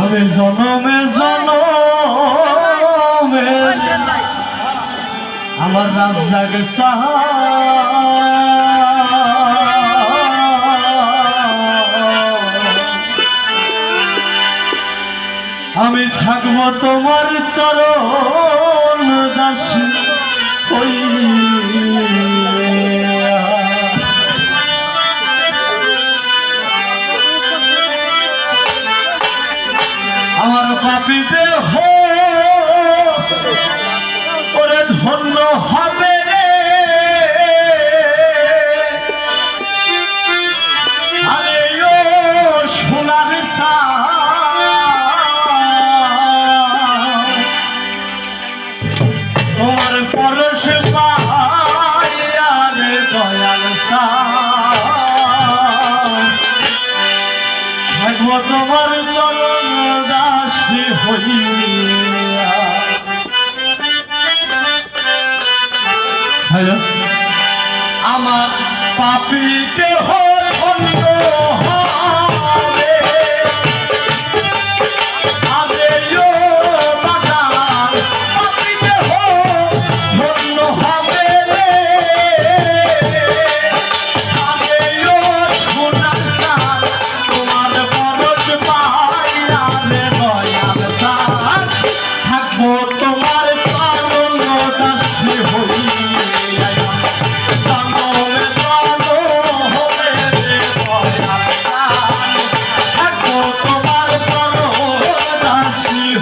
আমি জনমে জনমে। আমার রাজ্জাকে সাহা। আমি থাকব তোমার চরণ দাসী। হই পাপীদের হো ওরে ধন্য হবে আমার পাপি দেহ ধন্য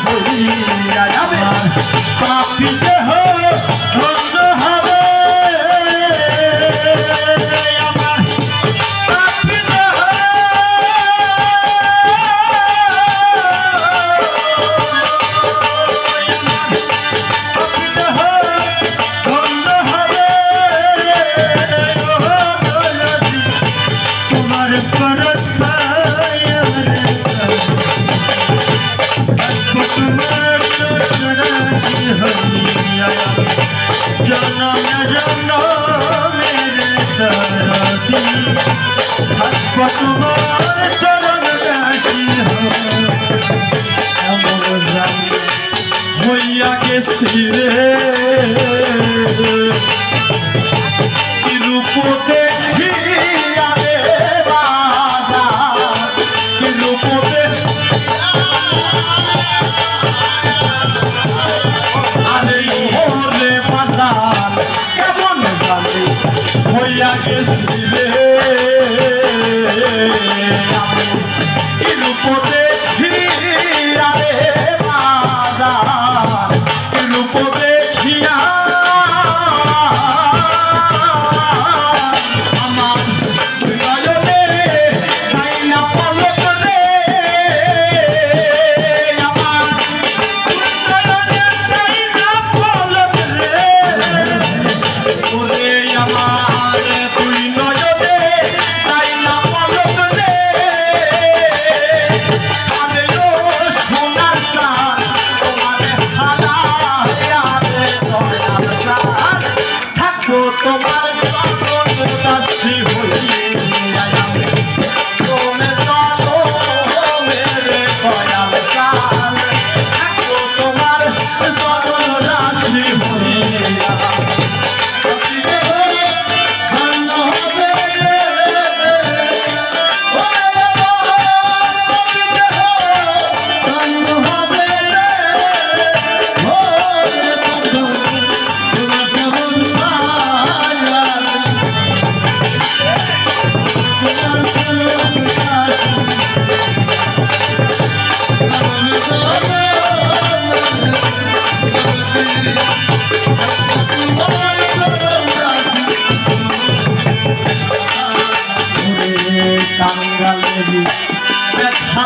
হইয়া যাবে। পাপি দেহ ধন্য হবে। আমার পাপি দেহ। পাপি দেহ ধন্য হবে। তোমার পরস্পর দেখছি রে Yes, we live. তাস্তি হইয়া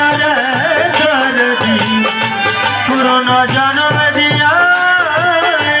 দিয়া রে দরদি পুরনো জন্ম দিয়া ওরে